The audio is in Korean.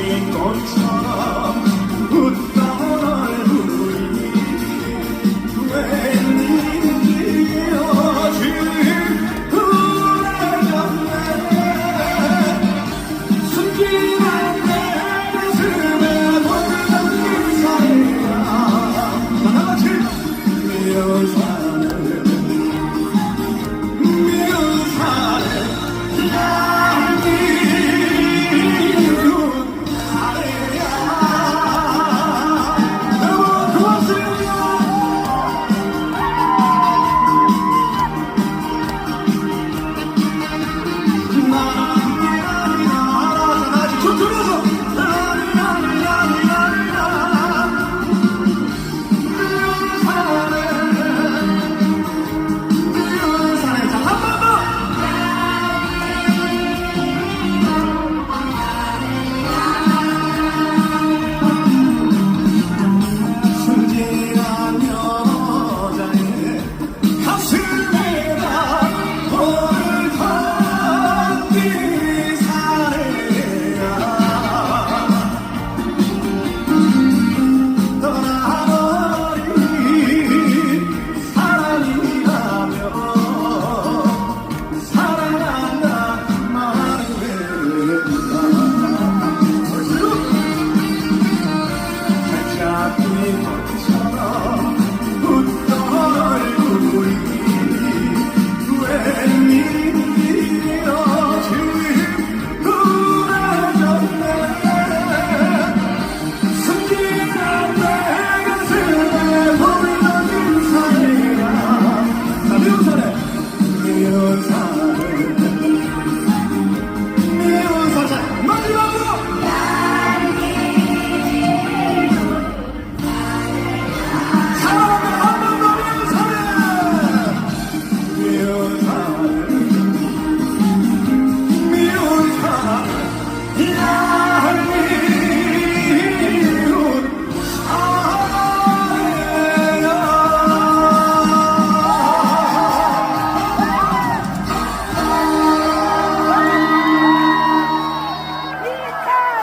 내 것처럼 웃다만 우리 왠지 어질 후회였네 숨기만 내 가슴에 돌아온 사이가 나같이 미운